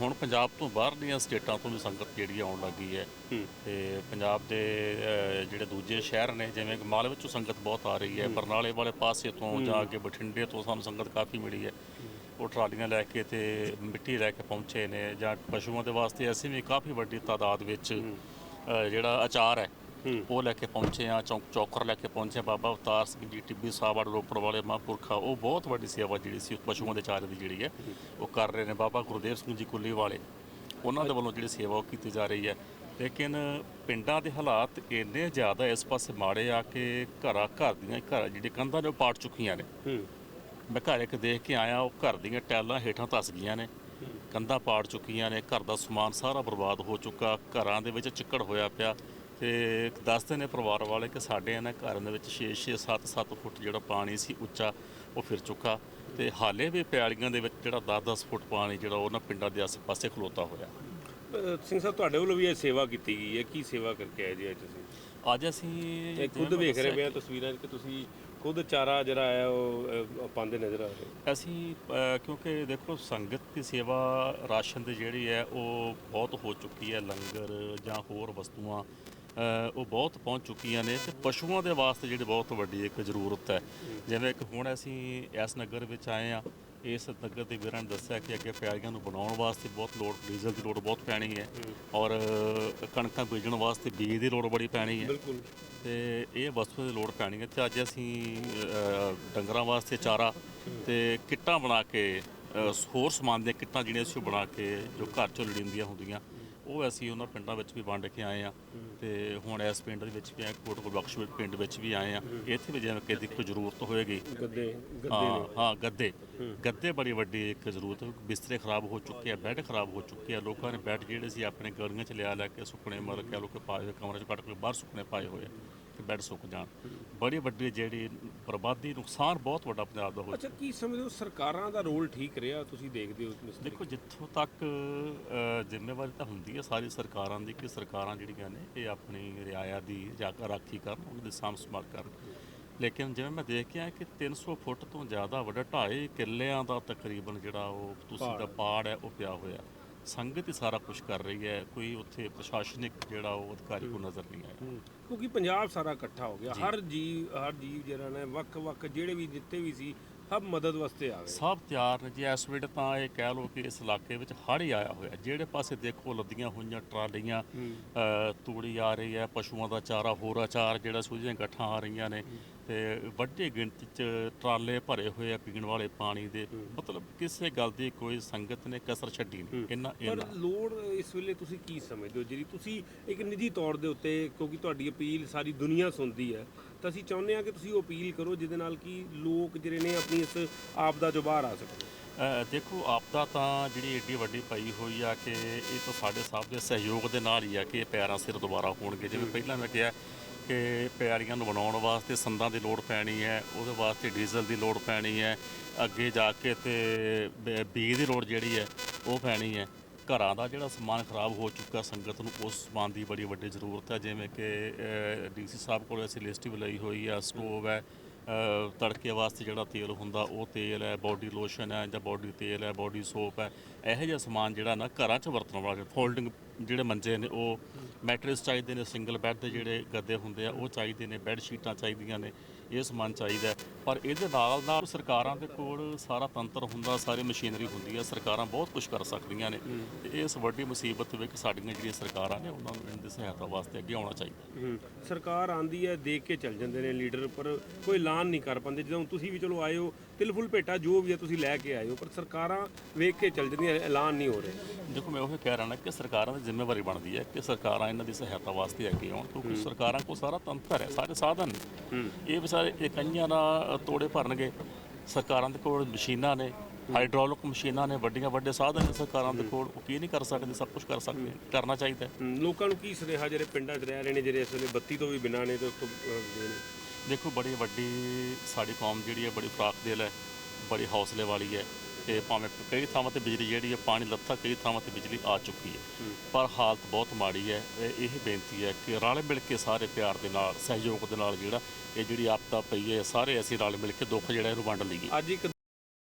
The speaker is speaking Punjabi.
ਹੁਣ ਪੰਜਾਬ ਤੋਂ ਬਾਹਰਲੀਆਂ ਸਟੇਟਾਂ ਤੋਂ ਵੀ ਸੰਗਤ ਜਿਹੜੀ ਆਉਣ ਲੱਗੀ ਹੈ। ਤੇ ਪੰਜਾਬ ਦੇ ਅਹ, ਜਿਹੜੇ ਦੂਜੇ ਸ਼ਹਿਰ ਨੇ ਜਿਵੇਂ ਕਿ ਮਾਲ ਵਿੱਚੋਂ ਸੰਗਤ ਬਹੁਤ ਆ ਰਹੀ ਹੈ। ਬਰਨਾਲੇ ਵਾਲੇ ਪਾਸੇ ਤੋਂ ਜਾ ਕੇ ਬਠਿੰਡੇ ਤੋਂ ਸਾਨੂੰ ਸੰਗਤ ਕਾਫੀ ਮਿਲੀ ਹੈ। ਉਹ ਟਰਾਲੀਆਂ ਲੈ ਕੇ ਤੇ ਮਿੱਟੀ ਲੈ ਕੇ ਪਹੁੰਚੇ ਨੇ ਜਾਂ ਪਸ਼ੂਆਂ ਦੇ ਵਾਸਤੇ ਅਸੀਂ ਵੀ ਕਾਫੀ ਵੱਡੀ ਤਾਦਾਦ ਵਿੱਚ ਅਹ, ਜਿਹੜਾ ਅਚਾਰ ਹੈ ਹੂੰ। ਉਹ ਲੈ ਕੇ ਪਹੁੰਚੇ ਆ ਚੌਕ ਚੌਕਰ ਲੈ ਕੇ ਪਹੁੰਚੇ ਬਾਬਾ ਅਵਤਾਰ ਸਿੰਘ ਜੀ ਟਿੱਬੀ ਸਾਹਿਬ ਵਾਲੇ ਰੋਪੜ ਵਾਲੇ ਮਹਾਂਪੁਰਖਾ ਉਹ ਬਹੁਤ ਵੱਡੀ ਸੇਵਾ ਜਿਹੜੀ ਸੀ ਪਸ਼ੂਆਂ ਦੇ ਚਾਰੇ ਦੀ ਜਿਹੜੀ ਹੈ ਉਹ ਕਰ ਰਹੇ ਨੇ। ਬਾਬਾ ਗੁਰਦੇਵ ਸਿੰਘ ਜੀ ਕੁੱਲੀ ਵਾਲੇ ਉਹਨਾਂ ਦੇ ਵੱਲੋਂ ਜਿਹੜੀ ਸੇਵਾ ਉਹ ਕੀਤੀ ਜਾ ਰਹੀ ਹੈ। ਲੇਕਿਨ ਪਿੰਡਾਂ ਦੇ ਹਾਲਾਤ ਇੰਨੇ ਜ਼ਿਆਦਾ ਇਸ ਪਾਸੇ ਮਾੜੇ ਆ ਕਿ ਘਰਾਂ ਘਰ ਦੀਆਂ ਘਰ ਜਿਹੜੀ ਕੰਧਾਂ ਨੇ ਉਹ ਪਾੜ ਚੁੱਕੀਆਂ ਨੇ। ਮੈਂ ਘਰ ਇੱਕ ਦੇਖ ਕੇ ਆਇਆ ਉਹ ਘਰ ਦੀਆਂ ਟੈਲਾਂ ਹੇਠਾਂ ਧਸ ਗਈਆਂ ਨੇ। ਕੰਧਾਂ ਪਾੜ ਚੁੱਕੀਆਂ ਨੇ ਘਰ ਦਾ ਸਮਾਨ ਸਾਰਾ ਬਰਬਾਦ ਹੋ ਚੁੱਕਾ ਘਰਾਂ ਦੇ ਵਿੱਚ ਚਿੱਕੜ ਹੋਇਆ ਪਿਆ। ਤੇ ਦੱਸਦੇ ਨੇ ਪਰਿਵਾਰ ਵਾਲੇ ਕਿ ਸਾਡੇ ਇਹਨਾਂ ਘਰਾਂ ਦੇ ਵਿੱਚ 6 6 7 7 ਫੁੱਟ ਜਿਹੜਾ ਪਾਣੀ ਸੀ ਉੱਚਾ ਉਹ ਫਿਰ ਚੁੱਕਾ ਤੇ ਹਾਲੇ ਵੀ ਪਿਆਲੀਆਂ ਦੇ ਵਿੱਚ ਜਿਹੜਾ 10 10 ਫੁੱਟ ਪਾਣੀ ਜਿਹੜਾ ਉਹਨਾਂ ਪਿੰਡਾਂ ਦੇ ਆਸ-ਪਾਸੇ ਖਲੋਤਾ ਹੋਇਆ। ਸਿੰਘ ਸਾਹਿਬ ਤੁਹਾਡੇ ਵੱਲੋਂ ਵੀ ਇਹ ਸੇਵਾ ਕੀਤੀ ਗਈ ਹੈ? ਕੀ ਸੇਵਾ ਕਰਕੇ ਆਏ ਜੀ ਅੱਜ ਤੁਸੀਂ? ਅੱਜ ਅਸੀਂ ਖੁਦ ਵੇਖ ਰਹੇ ਆ ਤਸਵੀਰਾਂ ਕਿ ਤੁਸੀਂ ਖੁਦ ਚਾਰਾ ਜਿਹੜਾ ਹੈ ਉਹ ਪਾਉਂਦੇ ਨਜ਼ਰ ਆ ਰਹੇ ਹੋ। ਅਸੀਂ ਕਿਉਂਕਿ ਦੇਖੋ ਸੰਗਤ ਦੀ ਸੇਵਾ ਰਾਸ਼ਨ ਦੀ ਜਿਹੜੀ ਹੈ ਉਹ ਬਹੁਤ ਹੋ ਚੁੱਕੀ ਹੈ ਲੰਗਰ ਜਾਂ ਹੋਰ ਵਸਤੂਆਂ ਉਹ ਬਹੁਤ ਪਹੁੰਚ ਚੁੱਕੀਆਂ ਨੇ ਤੇ ਪਸ਼ੂਆਂ ਦੇ ਵਾਸਤੇ ਜਿਹੜੀ ਬਹੁਤ ਵੱਡੀ ਇੱਕ ਜ਼ਰੂਰਤ ਹੈ। ਜਿਵੇਂ ਕਿ ਹੁਣ ਅਸੀਂ ਇਸ ਨਗਰ ਵਿੱਚ ਆਏ ਆ ਇਸ ਨਗਰ ਦੇ ਵੀਰਾਂ ਨੇ ਦੱਸਿਆ ਕਿ ਅੱਗੇ ਪਿਆਰੀਆਂ ਨੂੰ ਬਣਾਉਣ ਵਾਸਤੇ ਬਹੁਤ ਲੋੜ ਡੀਜ਼ਲ ਦੀ ਲੋੜ ਬਹੁਤ ਪੈਣੀ ਹੈ ਔਰ ਕਣਕਾਂ ਬੀਜਣ ਵਾਸਤੇ ਬੀਜ ਦੀ ਲੋੜ ਬੜੀ ਪੈਣੀ ਹੈ। ਬਿਲਕੁਲ। ਤੇ ਇਹ ਵਸਤੂ ਦੀ ਲੋੜ ਪੈਣੀ ਹੈ ਤੇ ਅੱਜ ਅਸੀਂ ਡੰਗਰਾਂ ਵਾਸਤੇ ਚਾਰਾ ਤੇ ਕਿੱਟਾਂ ਬਣਾ ਕੇ ਹੋਰ ਸਮਾਨ ਦੀਆਂ ਕਿੱਟਾਂ ਜਿਹੜੀਆਂ ਅਸੀਂ ਬਣਾ ਕੇ ਜੋ ਘਰ ਚੋਂ ਲੋੜੀਂਦੀਆਂ ਹੁੰਦੀਆਂ ਉਹ ਅਸੀਂ ਉਹਨਾਂ ਪਿੰਡਾਂ ਵਿੱਚ ਵੀ ਵੰਡ ਕੇ ਆਏ ਆ ਤੇ ਹੁਣ ਇਸ ਪਿੰਡ ਦੇ ਵਿੱਚ ਵੀ ਆਏ ਕੋਟਕੋਟ ਬਖਸ਼ ਪਿੰਡ ਵਿੱਚ ਵੀ ਆਏ ਆ ਇੱਥੇ ਵੀ ਜਿਵੇਂ ਕਿ ਕੋਈ ਜ਼ਰੂਰਤ ਹੋਏਗੀ। ਗੱਦੇ ਗੱਦੇ ਹਾਂ ਹਾਂ ਗੱਦੇ। ਗੱਦੇ ਬੜੀ ਵੱਡੀ ਇੱਕ ਜ਼ਰੂਰਤ ਹੈ। ਬਿਸਤਰੇ ਖਰਾਬ ਹੋ ਚੁੱਕੇ ਆ ਬੈੱਡ ਖਰਾਬ ਹੋ ਚੁੱਕੇ ਆ। ਲੋਕਾਂ ਨੇ ਬੈੱਡ ਜਿਹੜੇ ਸੀ ਆਪਣੇ ਗਲੀਆਂ 'ਚ ਲਿਆ ਲੈ ਕੇ ਸੁੱਕਣੇ ਮਰ ਕੇ ਲੋਕ ਪਾਏ ਕਮਰੇ 'ਚ ਕੱਢ ਕੇ ਬਾਹਰ ਸੁੱਕਣੇ ਪਾਏ ਹੋਏ ਆ। ਕਿ ਬੈੱਡ ਸੁੱਕ ਜਾਣ। ਬੜੀ ਵੱਡੀ ਜਿਹੜੀ ਬਰਬਾਦੀ ਨੁਕਸਾਨ ਬਹੁਤ ਵੱਡਾ ਪੰਜਾਬ ਦਾ ਹੋ ਅੱਛਾ ਕੀ ਸਮਝਦੇ ਹੋ ਸਰਕਾਰਾਂ ਦਾ ਰੋਲ ਠੀਕ ਰਿਹਾ ਤੁਸੀਂ ਦੇਖਦੇ ਹੋ ਇਸ ਦੇਖੋ ਜਿੱਥੋਂ ਤੱਕ ਜ਼ਿੰਮੇਵਾਰੀ ਤਾਂ ਹੁੰਦੀ ਹੈ ਸਾਰੀ ਸਰਕਾਰਾਂ ਦੀ ਕਿ ਸਰਕਾਰਾਂ ਜਿਹੜੀਆਂ ਨੇ ਇਹ ਆਪਣੀ ਰਿਆਇਆ ਦੀ ਰਾਖੀ ਕਰਨ ਉਹਨਾਂ ਦੀ ਸਾਂਭ ਸੰਭਾਲ ਕਰਨ। ਲੇਕਿਨ ਜਿਵੇਂ ਮੈਂ ਦੇਖ ਕੇ ਆਇਆ ਕਿ 300 ਫੁੱਟ ਤੋਂ ਜ਼ਿਆਦਾ ਵੱਡਾ ਢਾਈ ਕਿੱਲਿਆਂ ਦਾ ਤਕਰੀਬਨ ਜਿਹੜਾ ਉਹ ਤੁਸੀਂ ਦਾ ਪਾੜ ਹੈ ਉਹ ਪਿਆ ਹੋਇਆ। ਸੰਗਤ ਹੀ ਸਾਰਾ ਕੁਝ ਕਰ ਰਹੀ ਹੈ ਕੋਈ ਉੱਥੇ ਪ੍ਰਸ਼ਾਸਨਿਕ ਜਿਹੜਾ ਉਹ ਅਧਿਕਾਰੀ ਕੋ ਨਜ਼ਰ ਨਹੀਂ ਆਇਆ। ਕਿਉਂਕਿ ਪੰਜਾਬ ਸਾਰਾ ਇਕੱਠਾ ਹੋ ਗਿਆ ਹਰ ਜੀਵ ਹਰ ਜੀਵ ਜਿਹੜਾ ਨੇ ਵੱਖ-ਵੱਖ ਜਿਹੜੇ ਵੀ ਜਿੱਤੇ ਵੀ ਸੀ ਸਭ ਮਦਦ ਵਾਸਤੇ ਆ ਗਏ। ਸਭ ਤਿਆਰ ਨੇ ਜੀ ਇਸ ਵੇਲੇ ਤਾਂ ਇਹ ਕਹਿ ਲਓ ਕਿ ਇਸ ਇਲਾਕੇ ਵਿੱਚ ਹੜ੍ਹ ਹੀ ਆਇਆ ਹੋਇਆ। ਜਿਹੜੇ ਪਾਸੇ ਦੇਖੋ ਲੱਦੀਆਂ ਹੋਈਆਂ ਟਰਾਲੀਆਂ ਅ, ਤੂੜੀ ਆ ਰਹੀ ਹੈ ਪਸ਼ੂਆਂ ਦਾ ਚਾਰਾ ਹੋਰ ਅਚਾਰ ਜਿਹੜਾ ਸੂਝੀਆਂ ਗੱਠਾਂ ਆ ਰਹੀਆਂ ਨੇ। ਤੇ ਵੱਡੀ ਗਿਣਤੀ ਚ ਟਰਾਲੇ ਭਰੇ ਹੋਏ ਆ ਪੀਣ ਵਾਲੇ ਪਾਣੀ ਦੇ। ਮਤਲਬ ਕਿਸੇ ਗੱਲ ਦੀ ਕੋਈ ਸੰਗਤ ਨੇ ਕਸਰ ਛੱਡੀ ਨਹੀਂ। ਇੰਨਾ ਪਰ ਲੋੜ ਇਸ ਵੇਲੇ ਤੁਸੀਂ ਕੀ ਸਮਝਦੇ ਹੋ? ਜਿਹੜੀ ਤੁਸੀਂ ਇੱਕ ਨਿੱਜੀ ਤੌਰ ਦੇ ਉੱਤੇ ਕਿਉਂਕਿ ਤੁਹਾਡੀ ਅਪੀਲ ਸਾਰੀ ਦੁਨੀਆ ਸੁਣਦੀ ਹੈ ਤਾਂ ਅਸੀਂ ਚਾਹੁੰਦੇ ਹਾਂ ਕਿ ਤੁਸੀਂ ਉਹ ਅਪੀਲ ਕਰੋ ਜਿਹਦੇ ਨਾਲ ਕਿ ਲੋਕ ਜਿਹੜੇ ਨੇ ਆਪਣੀ ਇਸ ਆਪਦਾ ਜੋ ਬਾਹਰ ਆ ਸਕਣ। ਦੇਖੋ ਆਪਦਾ ਤਾਂ ਜਿਹੜੀ ਏਡੀ ਵੱਡੀ ਪਈ ਹੋਈ ਆ ਕਿ ਇਹ ਤਾਂ ਸਾਡੇ ਸਭ ਦੇ ਸਹਿਯੋਗ ਦੇ ਨਾਲ ਹੀ ਆ ਕਿ ਇਹ ਪੈਰਾਂ ਸਿਰ ਦੁਬਾਰਾ ਹੋਣਗੇ। ਜਿਵੇਂ ਪਹਿਲਾਂ ਮੈਂ ਕਿਹਾ ਕਿ ਪਿਆਰੀਆਂ ਨੂੰ ਬਣਾਉਣ ਵਾਸਤੇ ਸੰਦਾਂ ਦੀ ਲੋੜ ਪੈਣੀ ਹੈ ਉਹਦੇ ਵਾਸਤੇ ਡੀਜ਼ਲ ਦੀ ਲੋੜ ਪੈਣੀ ਹੈ ਅੱਗੇ ਜਾ ਕੇ ਤੇ ਬ- ਬੀਜ ਦੀ ਲੋੜ ਜਿਹੜੀ ਹੈ ਉਹ ਪੈਣੀ ਹੈ। ਘਰਾਂ ਦਾ ਜਿਹੜਾ ਸਮਾਨ ਖਰਾਬ ਹੋ ਚੁੱਕਾ ਸੰਗਤ ਨੂੰ ਉਸ ਸਮਾਨ ਦੀ ਬੜੀ ਵੱਡੀ ਜ਼ਰੂਰਤ ਹੈ। ਜਿਵੇਂ ਕਿ ਡੀਸੀ ਸਾਹਿਬ ਕੋਲ ਅਸੀਂ ਲਿਸਟ ਵੀ ਲਈ ਹੋਈ ਆ ਸਟੋਵ ਹੈ ਅ, ਤੜਕੇ ਵਾਸਤੇ ਜਿਹੜਾ ਤੇਲ ਹੁੰਦਾ ਉਹ ਤੇਲ ਹੈ ਬਾਡੀ ਲੋਸ਼ਨ ਹੈ ਜਾਂ ਬਾਡੀ ਤੇਲ ਹੈ ਬਾਡੀ ਸੋਪ ਹੈ ਇਹੋ ਜਿਹਾ ਸਮਾਨ ਜਿਹੜਾ ਨਾ ਘਰਾਂ 'ਚ ਵਰਤਣ ਵਾਲਾ ਫੋਲਡਿੰਗ ਜਿਹੜੇ ਮੰਜੇ ਨੇ ਉਹ ਮੈਟਰਸ ਚਾਹੀਦੇ ਨੇ ਸਿੰਗਲ ਬੈੱਡ ਦੇ ਜਿਹੜੇ ਗੱਦੇ ਹੁੰਦੇ ਆ ਉਹ ਚਾਹੀਦੇ ਨੇ ਬੈੱਡ ਸ਼ੀਟਾਂ ਚਾਹੀਦੀਆਂ ਨੇ ਇਹ ਸਮਾਨ ਚਾਹੀਦਾ। ਪਰ ਇਹਦੇ ਨਾਲ ਨਾਲ ਸਰਕਾਰਾਂ ਦੇ ਕੋਲ ਸਾਰਾ ਤੰਤਰ ਹੁੰਦਾ ਸਾਰੀ ਮਸ਼ੀਨਰੀ ਹੁੰਦੀ ਹੈ ਸਰਕਾਰਾਂ ਬਹੁਤ ਕੁਝ ਕਰ ਸਕਦੀਆਂ ਨੇ। ਤੇ ਇਸ ਵੱਡੀ ਮੁਸੀਬਤ ਵਿੱਚ ਸਾਡੀਆਂ ਜਿਹੜੀਆਂ ਸਰਕਾਰਾਂ ਨੇ ਉਹਨਾਂ ਨੂੰ ਇਹਦੀ ਸਹਾਇਤਾ ਵਾਸਤੇ ਅੱਗੇ ਆਉਣਾ ਚਾਹੀਦਾ ਸਰਕਾਰ ਆਂਦੀ ਹੈ ਦੇਖ ਕੇ ਚੱਲ ਜਾਂਦੇ ਨੇ ਲੀਡਰ ਪਰ ਕੋਈ ਐਲਾਨ ਨਹੀਂ ਕਰ ਪਾਉਂਦੇ। ਜਦੋਂ ਤੁਸੀਂ ਵੀ ਚਲੋ ਆਏ ਹੋ ਤਿਲ ਫੁਲ ਭੇਟਾ ਜੋ ਵੀ ਹੈ ਤੁਸੀਂ ਲੈ ਕੇ ਆਏ ਹੋ ਪਰ ਸਰਕਾਰਾਂ ਵੇਖ ਕੇ ਚੱਲ ਜਾਂਦੀਆਂ ਐਲਾਨ ਨਹੀਂ ਹੋ ਰਹੇ। ਦੇਖੋ ਮੈਂ ਉਹ ਕਹਿ ਰਿਹਾ ਨਾ ਕਿ ਸਰਕਾਰਾਂ ਦੀ ਜ਼ਿੰਮੇਵਾਰੀ ਬਣਦੀ ਹੈ ਕਿ ਸਰਕਾਰਾਂ ਇਹਨਾਂ ਦੀ ਸਹਾਇਤਾ ਵਾਸਤੇ ਅੱਗੇ ਆਉਣ ਕਿਉਂਕਿ ਸਰਕਾਰਾਂ ਕੋਲ ਸਾਰਾ ਤੰਤਰ ਹੈ ਸਾਰੇ ਸਾਧਨ ਨੇ। ਇਹ ਵਿਚਾਰੇ ਇਕਾਈਆਂ ਨਾਲ ਤੋੜੇ ਭਰਨਗੇ। ਸਰਕਾਰਾਂ ਦੇ ਕੋਲ ਮਸ਼ੀਨਾਂ ਨੇ ਹਾਈਡ੍ਰੋਲਿਕ ਮਸ਼ੀਨਾਂ ਨੇ ਵੱਡੀਆਂ ਵੱਡੇ ਸਾਧਨ ਨੇ ਸਰਕਾਰਾਂ ਦੇ ਕੋਲ ਉਹ ਕੀ ਨਹੀਂ ਕਰ ਸਕਦੇ ਸਭ ਕੁਝ ਕਰ ਸਕਦੇ ਕਰਨਾ ਚਾਹੀਦਾ ਲੋਕਾਂ ਨੂੰ ਕੀ ਸੁਨੇਹਾ ਜਿਹੜੇ ਪਿੰਡਾਂ 'ਚ ਰਹਿ ਰਹੇ ਨੇ ਜਿਹੜੇ ਇਸ ਵੇਲੇ ਬੱਤੀ ਤੋਂ ਵੀ ਬਿਨਾਂ ਨੇ ਤੇ ਉਸ ਤੋਂ ਦੇਖੋ ਬੜੀ ਵੱਡੀ ਸਾਡੀ ਕੌਮ ਜਿਹੜੀ ਹੈ ਬੜੀ ਫਰਾਕ ਦਿਲ ਹੈ ਬੜੀ ਹੌਸਲੇ ਵਾਲੀ ਹੈ। ਤੇ ਭਾਵੇਂ ਕਈ ਥਾਵਾਂ ਤੇ ਬਿਜਲੀ ਜਿਹੜੀ ਹੈ ਪਾਣੀ ਲੱਥਾ ਕਈ ਥਾਵਾਂ ਤੇ ਬਿਜਲੀ ਆ ਚੁੱਕੀ ਹੈ। ਪਰ ਹਾਲਤ ਬਹੁਤ ਮਾੜੀ ਹੈ। ਇਹ ਬੇਨਤੀ ਹੈ ਕਿ ਰਲ ਮਿਲ ਕੇ ਸਾਰੇ ਪਿਆਰ ਦੇ ਨਾਲ ਸਹਿਯੋਗ ਦੇ ਨਾਲ ਜਿਹੜਾ ਇਹ ਜਿਹੜੀ ਆਪਦਾ ਪਈ ਹੈ ਸਾਰੇ ਅਸੀਂ ਰਲ ਮਿਲ ਕੇ ਦੁੱਖ ਜਿਹੜਾ ਇਹਨੂੰ ਵੰਡ ਲਈਏ। ਅੱਜ ਇੱਕ